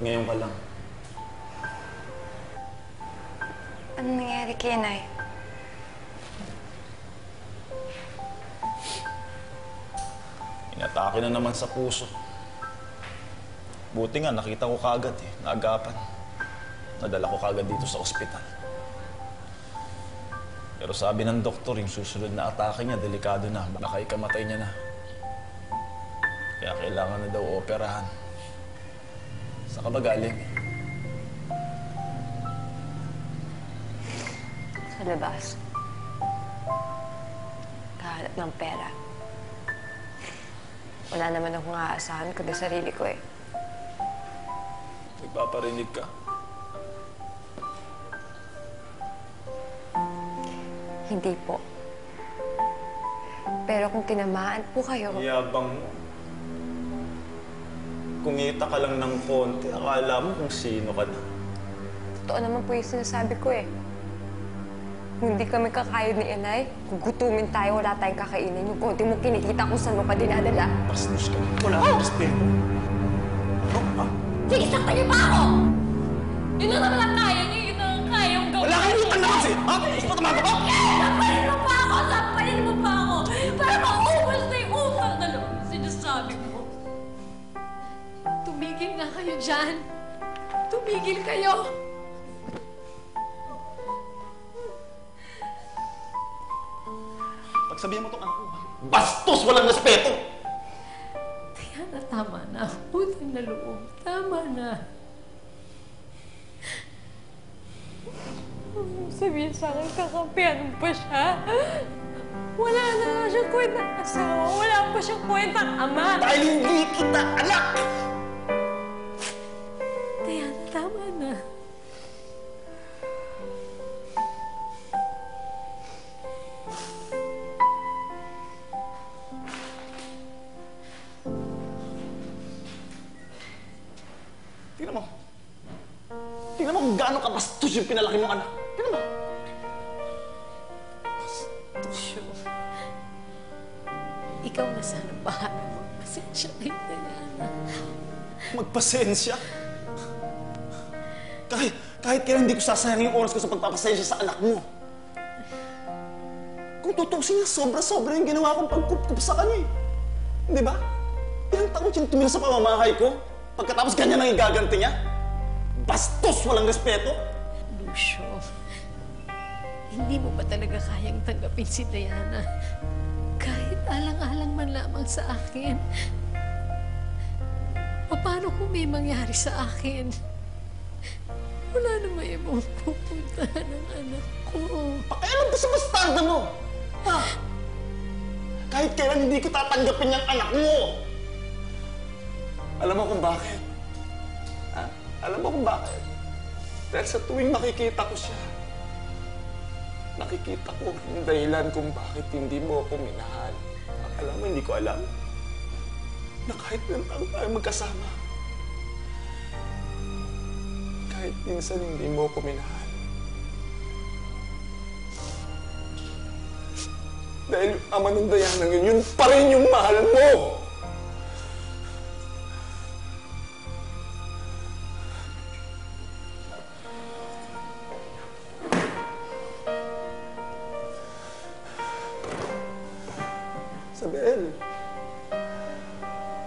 ngayon ka lang? Ano nangyari kay Inay? Inatake na naman sa puso. Buti nga, nakita ko kagad eh, naagapan. Nadala ko kagad dito sa ospital. Pero sabi ng doktor, yung susunod na atake niya, delikado na. Baka ikamatay niya na. Kaya kailangan na daw operahan. Sa ka ba galing? Sa labas. Kahanap ng pera. Wala naman akong aasahan kundi sarili ko eh. Nagpaparinig ka. Hindi po. Pero kung tinamaan po kayo, Yabang mo. Kumita ka lang ng konti, akala mo kung sino ka na. totoo naman po yung sinasabi ko eh. Kung hindi kami kakain ni Inay, gugutumin tayo, wala tayong kakainin. Yung konti mo kinikita kung saan mo pa dinadala. Bastos ka. Wala kang respeto. Ano? Ha? Sige, saktan niyo pa ako! Yun ang kaya niyo, yun ang kaya kong gawin. Wala kang utang na kasi! Ha? Gusto mo tumaga ba? Tumigil na kayo dyan. Tumigil kayo. Pagsabihan mo tong anak ko? Bastos! Walang respeto! Diana, tama na. Utang na loob. Tama na. Sabihin sa akin, kakampihan mo pa siya. Wala na nga siyang kwentang asawa. Wala pa siyang kwentang ama. Dahil hindi kita anak! Tingnan mo. Tingnan mo kung gaano kabastos yung pinalaki mong anak. Tingnan mo. Sure. Ikaw na sana bahala mo. Pasensya kay Diana. Magpasensya. Kahit, kahit kailan hindi ko sasayang yung oras ko sa pagpapasensya sa anak mo. Kung tutusin niya, sobra-sobra yung ginawa kong pagkup sa kanya eh. Di ba? Ilang taon siyang tumira sa pamamahay ko? Pagkatapos ganyan ang igaganti niya? Bastos! Walang respeto! Lucio, hindi mo ba talaga kayang tanggapin si Diana? Kahit alang-alang man lamang sa akin. Paano kung may mangyari sa akin? Wala naman ibang pupuntahan ng anak ko. Pakialam ko sa bastarda mo! Ha? Kahit kailan hindi ko tatanggapin yung anak mo! Alam mo kung bakit? Ha? Alam mo kung bakit? Dahil sa tuwing makikita ko siya, nakikita ko yung dahilan kung bakit hindi mo ako minahal. Alam mo, hindi ko alam na kahit ilang taon tayo magkasama, kahit minsan hindi mo ako minahal. Dahil ama ng Dayanang yun, yun pa rin yung mahal mo! Sabel,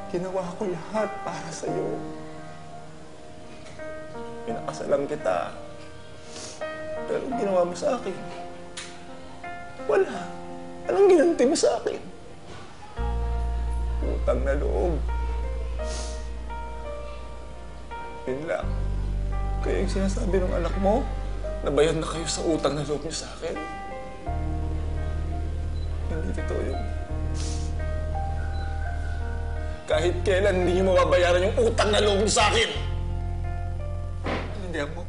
ginawa ko lahat para sa'yo. Pinakasalan kita. Pero ginawa mo sa akin, wala. Anong ginanti mo sa akin? Utang na loob. Yun lang. Kaya yung sinasabi ng anak mo, nabayad na kayo sa utang na loob niyo sa akin. Kahit kailan hindi niyo mababayaran yung utang na loob niyo sa akin. Hindi mo.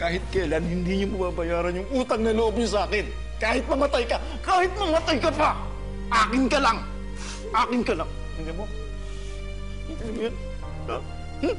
Kahit kailan hindi niyo mababayaran yung utang na loob niyo sa akin. Kahit mamatay ka, kahit mamatay ka pa, akin ka lang. Akin ka lang. Hindi mo? Hindi mo yun? Ha? Hmm?